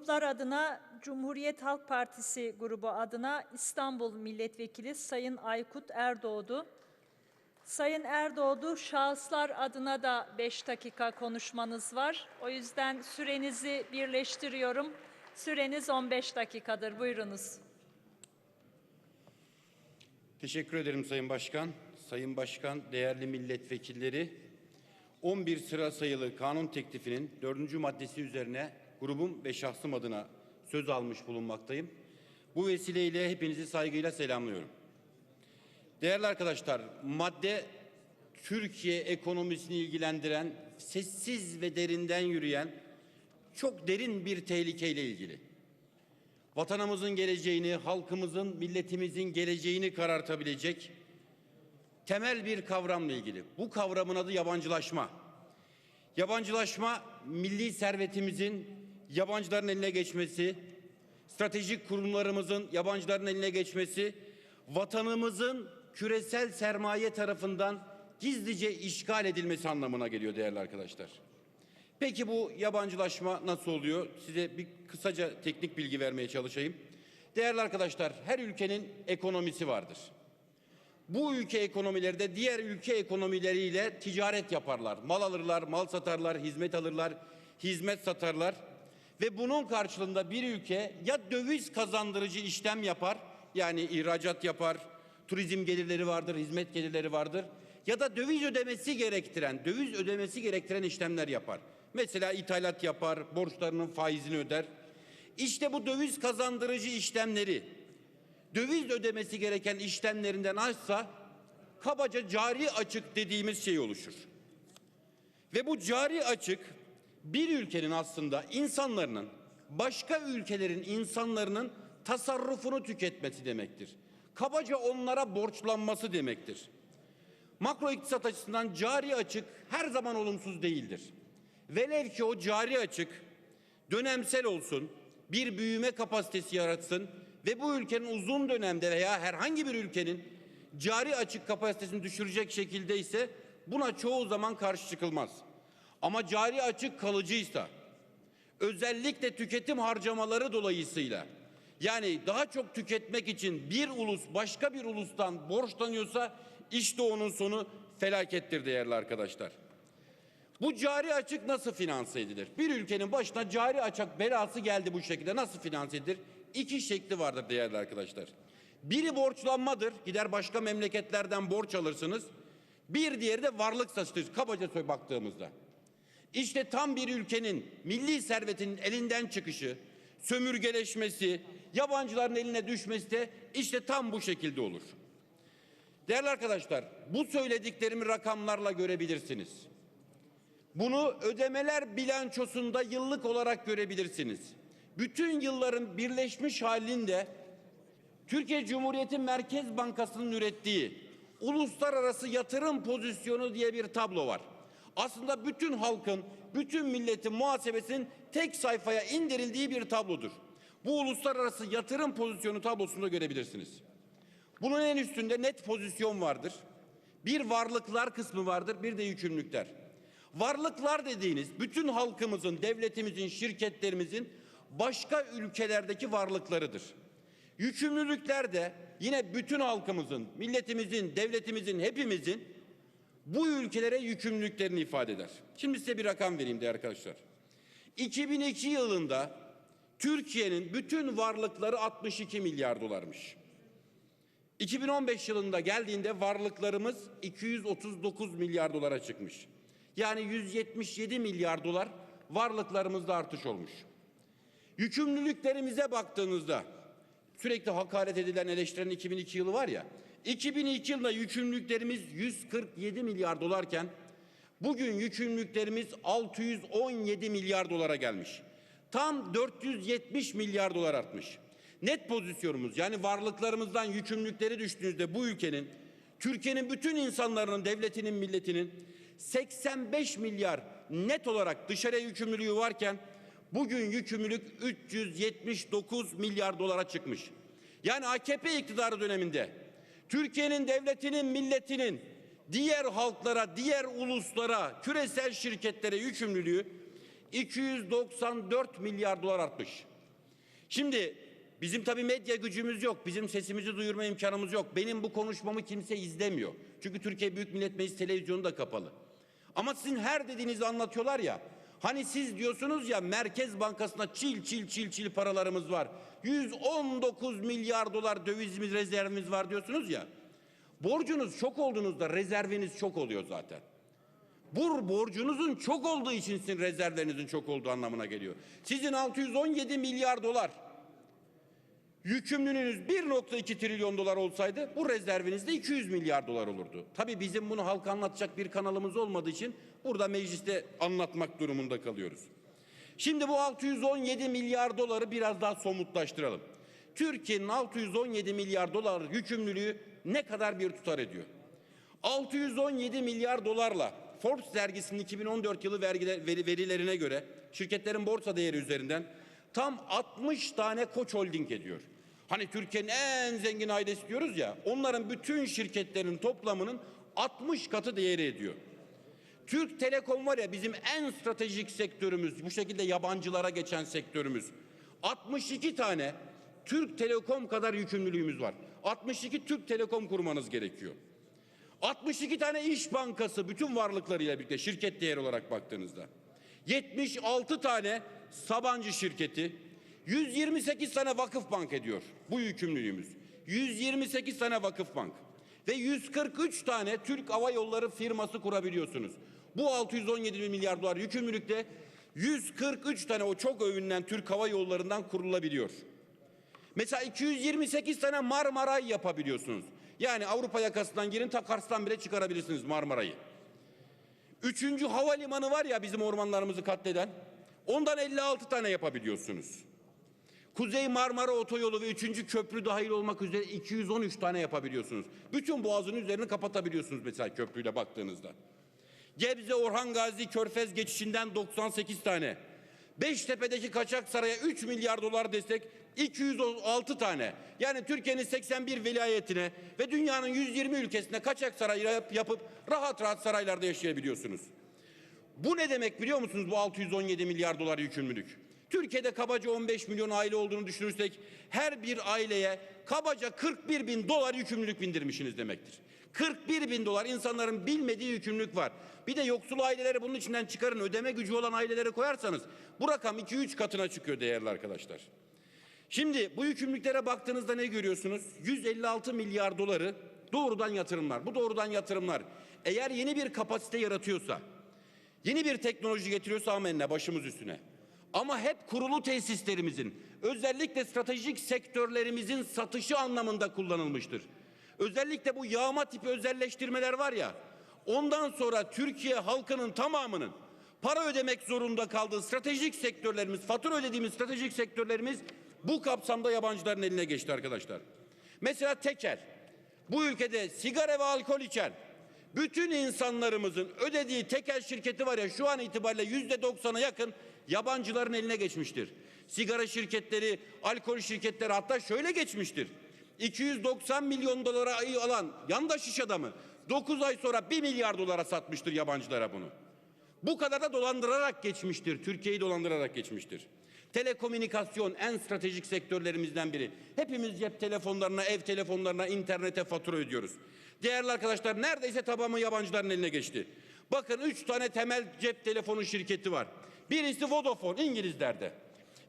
Gruplar adına Cumhuriyet Halk Partisi grubu adına İstanbul Milletvekili Sayın Aykut Erdoğdu. Sayın Erdoğdu şahıslar adına da 5 dakika konuşmanız var. O yüzden sürenizi birleştiriyorum. Süreniz 15 dakikadır. Buyurunuz. Teşekkür ederim Sayın Başkan. Sayın Başkan, değerli milletvekilleri, 11 sıra sayılı kanun teklifinin dördüncü maddesi üzerine grubum ve şahsım adına söz almış bulunmaktayım. Bu vesileyle hepinizi saygıyla selamlıyorum. Değerli arkadaşlar, madde Türkiye ekonomisini ilgilendiren, sessiz ve derinden yürüyen çok derin bir tehlikeyle ilgili vatanımızın geleceğini, halkımızın, milletimizin geleceğini karartabilecek temel bir kavramla ilgili. Bu kavramın adı yabancılaşma. Yabancılaşma milli servetimizin yabancıların eline geçmesi, stratejik kurumlarımızın yabancıların eline geçmesi, vatanımızın küresel sermaye tarafından gizlice işgal edilmesi anlamına geliyor değerli arkadaşlar. Peki bu yabancılaşma nasıl oluyor? Size bir kısaca teknik bilgi vermeye çalışayım. Değerli arkadaşlar, her ülkenin ekonomisi vardır. Bu ülke ekonomileri de diğer ülke ekonomileriyle ticaret yaparlar. Mal alırlar, mal satarlar, hizmet alırlar, hizmet satarlar. Ve bunun karşılığında bir ülke ya döviz kazandırıcı işlem yapar, yani ihracat yapar, turizm gelirleri vardır, hizmet gelirleri vardır. Ya da döviz ödemesi gerektiren, döviz ödemesi gerektiren işlemler yapar. Mesela ithalat yapar, borçlarının faizini öder. İşte bu döviz kazandırıcı işlemleri döviz ödemesi gereken işlemlerinden azsa kabaca cari açık dediğimiz şey oluşur. Ve bu cari açık bir ülkenin aslında insanların başka ülkelerin insanların tasarrufunu tüketmesi demektir. Kabaca onlara borçlanması demektir. Makro iktisat açısından cari açık her zaman olumsuz değildir. Velev ki o cari açık dönemsel olsun, bir büyüme kapasitesi yaratsın ve bu ülkenin uzun dönemde veya herhangi bir ülkenin cari açık kapasitesini düşürecek şekilde ise buna çoğu zaman karşı çıkılmaz. Ama cari açık kalıcıysa, özellikle tüketim harcamaları dolayısıyla yani daha çok tüketmek için bir ulus başka bir ulustan borçlanıyorsa işte onun sonu felakettir değerli arkadaşlar. Bu cari açık nasıl finanse edilir? Bir ülkenin başına cari açık belası geldi bu şekilde nasıl finanse edilir? İki şekli vardır değerli arkadaşlar. Biri borçlanmadır. Gider başka memleketlerden borç alırsınız. Bir diğeri de varlık satışı. Kabaca baktığımızda. İşte tam bir ülkenin milli servetinin elinden çıkışı, sömürgeleşmesi, yabancıların eline düşmesi de işte tam bu şekilde olur. Değerli arkadaşlar, bu söylediklerimi rakamlarla görebilirsiniz. Bunu ödemeler bilançosunda yıllık olarak görebilirsiniz. Bütün yılların birleşmiş halinde Türkiye Cumhuriyeti Merkez Bankası'nın ürettiği uluslararası yatırım pozisyonu diye bir tablo var. Aslında bütün halkın, bütün milletin muhasebesinin tek sayfaya indirildiği bir tablodur. Bu uluslararası yatırım pozisyonu tablosunda görebilirsiniz. Bunun en üstünde net pozisyon vardır. Bir varlıklar kısmı vardır, bir de yükümlülükler. Varlıklar dediğiniz bütün halkımızın, devletimizin, şirketlerimizin başka ülkelerdeki varlıklarıdır. Yükümlülükler de yine bütün halkımızın, milletimizin, devletimizin, hepimizin bu ülkelere yükümlülüklerini ifade eder. Şimdi size bir rakam vereyim değerli arkadaşlar. 2002 yılında Türkiye'nin bütün varlıkları 62 milyar dolarmış. 2015 yılında geldiğinde varlıklarımız 239 milyar dolara çıkmış. Yani 177 milyar dolar varlıklarımızda artış olmuş. Yükümlülüklerimize baktığınızda sürekli hakaret edilen eleştirilen 2002 yılı var ya 2002 yılında yükümlülüklerimiz 147 milyar dolarken bugün yükümlülüklerimiz 617 milyar dolara gelmiş. Tam 470 milyar dolar artmış. Net pozisyonumuz yani varlıklarımızdan yükümlülükleri düştüğünüzde bu ülkenin Türkiye'nin bütün insanların, devletinin, milletinin 85 milyar net olarak dışarıya yükümlülüğü varken bugün yükümlülük 379 milyar dolara çıkmış. Yani AKP iktidarı döneminde Türkiye'nin devletinin, milletinin diğer halklara, diğer uluslara, küresel şirketlere yükümlülüğü 294 milyar dolar artmış. Şimdi bizim tabii medya gücümüz yok. Bizim sesimizi duyurma imkanımız yok. Benim bu konuşmamı kimse izlemiyor. Çünkü Türkiye Büyük Millet Meclisi televizyonu da kapalı. Ama sizin her dediğinizi anlatıyorlar ya. Hani siz diyorsunuz ya Merkez Bankası'na çil çil çil çil paralarımız var. 119 milyar dolar dövizimiz rezervimiz var diyorsunuz ya. Borcunuz çok olduğunuzda rezerviniz çok oluyor zaten. Bu borcunuzun çok olduğu için sizin rezervlerinizin çok olduğu anlamına geliyor. Sizin 617 milyar dolar yükümlülüğünüz 1.2 trilyon dolar olsaydı bu rezervinizde 200 milyar dolar olurdu. Tabii bizim bunu halka anlatacak bir kanalımız olmadığı için burada mecliste anlatmak durumunda kalıyoruz. Şimdi bu 617 milyar doları biraz daha somutlaştıralım. Türkiye'nin 617 milyar dolar yükümlülüğü ne kadar bir tutar ediyor? 617 milyar dolarla Forbes dergisinin 2014 yılı verilerine göre şirketlerin borsa değeri üzerinden tam 60 tane Koç Holding ediyor. Hani Türkiye'nin en zengin ailesi diyoruz ya onların bütün şirketlerin toplamının 60 katı değeri ediyor. Türk Telekom var ya bizim en stratejik sektörümüz, bu şekilde yabancılara geçen sektörümüz. 62 tane Türk Telekom kadar yükümlülüğümüz var. 62 Türk Telekom kurmanız gerekiyor. 62 tane iş bankası bütün varlıklarıyla birlikte şirket değeri olarak baktığınızda. 76 tane Sabancı şirketi, 128 tane vakıf bank ediyor bu yükümlülüğümüz. 128 tane vakıf bank ve 143 tane Türk Hava Yolları firması kurabiliyorsunuz. Bu 617 milyar dolar yükümlülükte 143 tane o çok övünen Türk Hava Yolları'ndan kurulabiliyor. Mesela 228 tane Marmaray yapabiliyorsunuz. Yani Avrupa yakasından girin ta Kars'tan bile çıkarabilirsiniz Marmaray'ı. Üçüncü havalimanı var ya bizim ormanlarımızı katleden. Ondan 56 tane yapabiliyorsunuz. Kuzey Marmara Otoyolu ve 3. köprü dahil olmak üzere 213 tane yapabiliyorsunuz. Bütün boğazın üzerini kapatabiliyorsunuz mesela köprüyle baktığınızda. Gebze Orhan Gazi Körfez geçişinden 98 tane. Beştepe'deki kaçak saraya 3 milyar dolar destek 206 tane. Yani Türkiye'nin 81 vilayetine ve dünyanın 120 ülkesine kaçak saray yap- yapıp rahat rahat saraylarda yaşayabiliyorsunuz. Bu ne demek biliyor musunuz bu 617 milyar dolar yükümlülük? Türkiye'de kabaca 15 milyon aile olduğunu düşünürsek her bir aileye kabaca 41 bin dolar yükümlülük bindirmişsiniz demektir. 41 bin dolar insanların bilmediği yükümlülük var. Bir de yoksul aileleri bunun içinden çıkarın ödeme gücü olan aileleri koyarsanız bu rakam 2-3 katına çıkıyor değerli arkadaşlar. Şimdi bu yükümlülüklere baktığınızda ne görüyorsunuz? 156 milyar doları doğrudan yatırımlar. Bu doğrudan yatırımlar eğer yeni bir kapasite yaratıyorsa, yeni bir teknoloji getiriyorsa amenna başımız üstüne. Ama hep kurulu tesislerimizin, özellikle stratejik sektörlerimizin satışı anlamında kullanılmıştır. Özellikle bu yağma tipi özelleştirmeler var ya, ondan sonra Türkiye halkının tamamının para ödemek zorunda kaldığı stratejik sektörlerimiz, fatura ödediğimiz stratejik sektörlerimiz bu kapsamda yabancıların eline geçti arkadaşlar. Mesela tekel. Bu ülkede sigara ve alkol içen bütün insanlarımızın ödediği tekel şirketi var ya şu an itibariyle yüzde doksana yakın yabancıların eline geçmiştir. Sigara şirketleri, alkol şirketleri hatta şöyle geçmiştir. 290 milyon dolara ayı alan yandaş iş adamı 9 ay sonra 1 milyar dolara satmıştır yabancılara bunu. Bu kadar da dolandırarak geçmiştir. Türkiye'yi dolandırarak geçmiştir. Telekomünikasyon en stratejik sektörlerimizden biri. Hepimiz cep telefonlarına, ev telefonlarına, internete fatura ödüyoruz. Değerli arkadaşlar neredeyse tamamı yabancıların eline geçti. Bakın üç tane temel cep telefonu şirketi var. Birisi Vodafone İngilizlerde.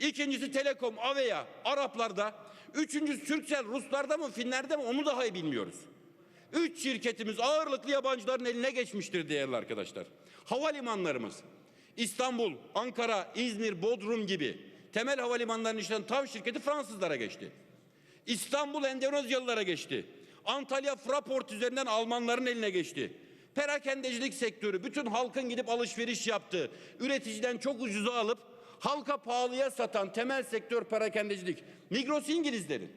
İkincisi Telekom Avea Araplarda. Üçüncüsü Turkcell Ruslarda mı Finlerde mi onu daha iyi bilmiyoruz. Üç şirketimiz ağırlıklı yabancıların eline geçmiştir değerli arkadaşlar. Havalimanlarımız İstanbul, Ankara, İzmir, Bodrum gibi temel havalimanlarının işleten TAV şirketi Fransızlara geçti. İstanbul Endonezyalılara geçti. Antalya Fraport üzerinden Almanların eline geçti. Perakendecilik sektörü bütün halkın gidip alışveriş yaptığı, üreticiden çok ucuza alıp halka pahalıya satan temel sektör perakendecilik. Migros İngilizlerin.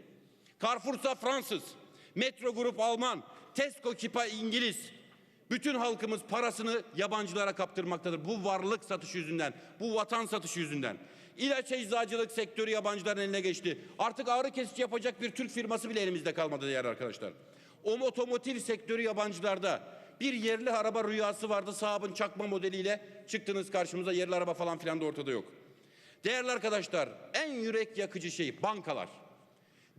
Carrefour'sa Fransız, Metro Grup Alman, Tesco Kipa İngiliz. Bütün halkımız parasını yabancılara kaptırmaktadır. Bu varlık satışı yüzünden, bu vatan satışı yüzünden. İlaç eczacılık sektörü yabancıların eline geçti. Artık ağrı kesici yapacak bir Türk firması bile elimizde kalmadı değerli arkadaşlar. O otomotiv sektörü yabancılarda. Bir yerli araba rüyası vardı sahabın çakma modeliyle çıktınız karşımıza yerli araba falan filan da ortada yok. Değerli arkadaşlar en yürek yakıcı şey bankalar.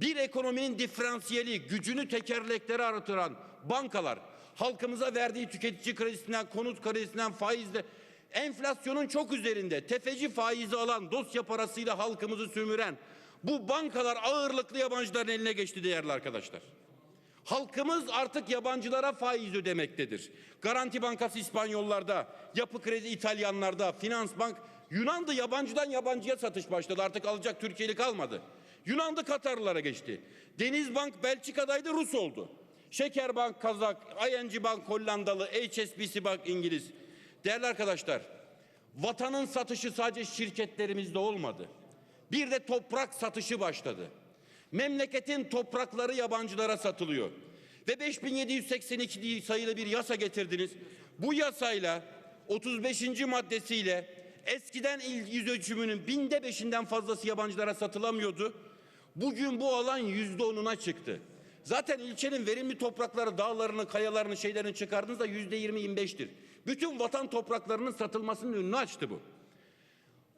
Bir ekonominin diferansiyeli, gücünü tekerleklere artıran bankalar, halkımıza verdiği tüketici kredisinden, konut kredisinden, faizle, enflasyonun çok üzerinde tefeci faizi alan, dosya parasıyla halkımızı sömüren bu bankalar ağırlıklı yabancıların eline geçti değerli arkadaşlar. Halkımız artık yabancılara faiz ödemektedir. Garanti Bankası İspanyollarda, Yapı Kredi İtalyanlarda, Finans Bank Yunan'da yabancıdan yabancıya satış başladı. Artık alacak Türkiye'li kalmadı. Yunan'da Katarlılara geçti. Denizbank Belçika'daydı Rus oldu. Şekerbank Kazak, ING Bank Hollandalı, HSBC Bank İngiliz. Değerli arkadaşlar, vatanın satışı sadece şirketlerimizde olmadı. Bir de toprak satışı başladı. Memleketin toprakları yabancılara satılıyor. Ve 5782 sayılı bir yasa getirdiniz. Bu yasayla 35. maddesiyle eskiden il yüz ölçümünün binde beşinden fazlası yabancılara satılamıyordu. Bugün bu alan yüzde onuna çıktı. Zaten ilçenin verimli toprakları, dağlarını, kayalarını, şeylerini çıkardığınızda yüzde yirmi, yirmi beştir. Bütün vatan topraklarının satılmasının önünü açtı bu.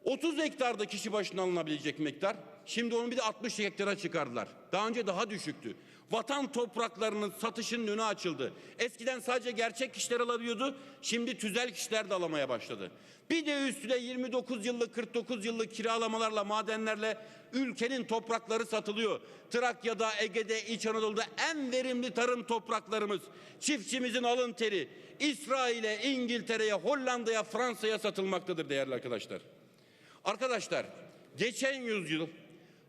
30 hektarda kişi başına alınabilecek miktar. Şimdi onu bir de 60 hektara çıkardılar. Daha önce daha düşüktü. Vatan topraklarının satışının önü açıldı. Eskiden sadece gerçek kişiler alabiliyordu. Şimdi tüzel kişiler de alamaya başladı. Bir de üstüne 29 yıllık 49 yıllık kiralamalarla madenlerle ülkenin toprakları satılıyor. Trakya'da, Ege'de, İç Anadolu'da en verimli tarım topraklarımız. Çiftçimizin alın teri İsrail'e, İngiltere'ye, Hollanda'ya, Fransa'ya satılmaktadır değerli arkadaşlar. Arkadaşlar geçen yüzyıl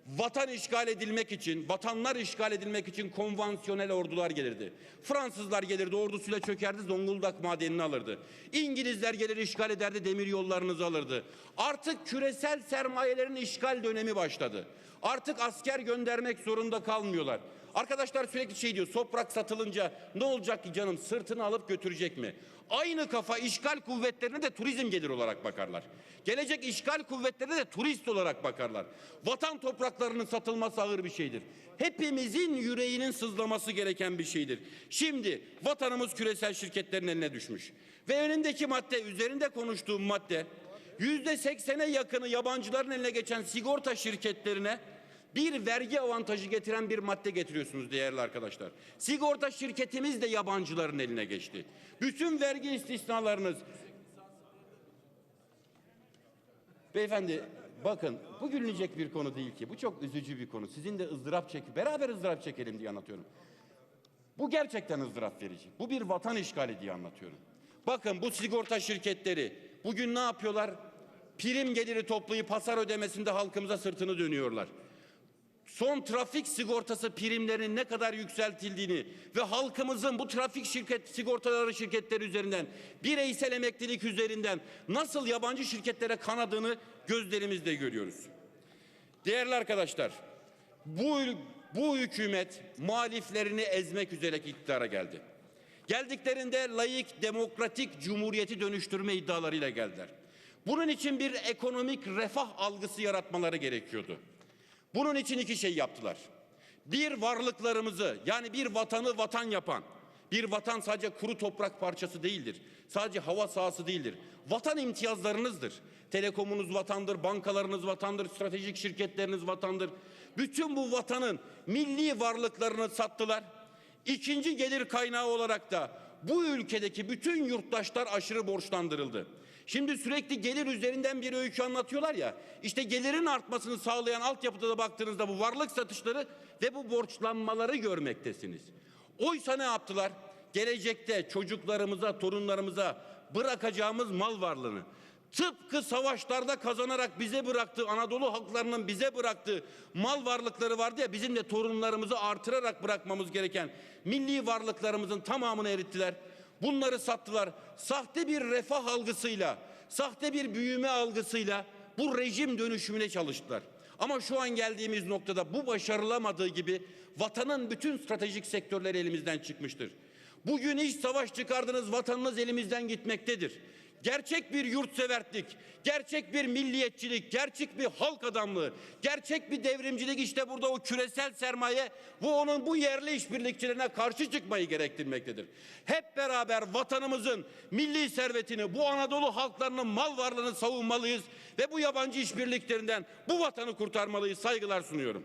vatan işgal edilmek için, vatanlar işgal edilmek için konvansiyonel ordular gelirdi. Fransızlar gelirdi ordusuyla çökerdi Zonguldak madenini alırdı. İngilizler gelir işgal ederdi demir yollarınızı alırdı. Artık küresel sermayelerin işgal dönemi başladı. Artık asker göndermek zorunda kalmıyorlar. Arkadaşlar sürekli şey diyor toprak satılınca ne olacak ki canım sırtını alıp götürecek mi? Aynı kafa işgal kuvvetlerine de turizm gelir olarak bakarlar. Gelecek işgal kuvvetlerine de turist olarak bakarlar. Vatan topraklarının satılması ağır bir şeydir. Hepimizin yüreğinin sızlaması gereken bir şeydir. Şimdi vatanımız küresel şirketlerin eline düşmüş. Ve önündeki madde üzerinde konuştuğum madde yüzde seksene yakını yabancıların eline geçen sigorta şirketlerine bir vergi avantajı getiren bir madde getiriyorsunuz değerli arkadaşlar. Sigorta şirketimiz de yabancıların eline geçti. Bütün vergi istisnalarınız Beyefendi bakın bu gülünecek bir konu değil ki. Bu çok üzücü bir konu. Sizin de ızdırap çek beraber ızdırap çekelim diye anlatıyorum. Bu gerçekten ızdırap verici. Bu bir vatan işgali diye anlatıyorum. Bakın bu sigorta şirketleri bugün ne yapıyorlar? Prim geliri toplayıp hasar ödemesinde halkımıza sırtını dönüyorlar son trafik sigortası primlerinin ne kadar yükseltildiğini ve halkımızın bu trafik şirket sigortaları şirketleri üzerinden bireysel emeklilik üzerinden nasıl yabancı şirketlere kanadığını gözlerimizle görüyoruz. Değerli arkadaşlar, bu bu hükümet muhaliflerini ezmek üzere iktidara geldi. Geldiklerinde layık demokratik cumhuriyeti dönüştürme iddialarıyla geldiler. Bunun için bir ekonomik refah algısı yaratmaları gerekiyordu. Bunun için iki şey yaptılar. Bir varlıklarımızı yani bir vatanı vatan yapan, bir vatan sadece kuru toprak parçası değildir. Sadece hava sahası değildir. Vatan imtiyazlarınızdır. Telekomunuz vatandır, bankalarınız vatandır, stratejik şirketleriniz vatandır. Bütün bu vatanın milli varlıklarını sattılar. İkinci gelir kaynağı olarak da bu ülkedeki bütün yurttaşlar aşırı borçlandırıldı. Şimdi sürekli gelir üzerinden bir öykü anlatıyorlar ya. İşte gelirin artmasını sağlayan altyapıda da baktığınızda bu varlık satışları ve bu borçlanmaları görmektesiniz. Oysa ne yaptılar? Gelecekte çocuklarımıza, torunlarımıza bırakacağımız mal varlığını tıpkı savaşlarda kazanarak bize bıraktığı Anadolu halklarının bize bıraktığı mal varlıkları vardı ya bizim de torunlarımızı artırarak bırakmamız gereken milli varlıklarımızın tamamını erittiler. Bunları sattılar. Sahte bir refah algısıyla, sahte bir büyüme algısıyla bu rejim dönüşümüne çalıştılar. Ama şu an geldiğimiz noktada bu başarılamadığı gibi vatanın bütün stratejik sektörleri elimizden çıkmıştır. Bugün iç savaş çıkardınız vatanınız elimizden gitmektedir. Gerçek bir yurtseverlik, gerçek bir milliyetçilik, gerçek bir halk adamlığı, gerçek bir devrimcilik işte burada o küresel sermaye bu onun bu yerli işbirlikçilerine karşı çıkmayı gerektirmektedir. Hep beraber vatanımızın milli servetini, bu Anadolu halklarının mal varlığını savunmalıyız ve bu yabancı işbirliklerinden bu vatanı kurtarmalıyız. Saygılar sunuyorum.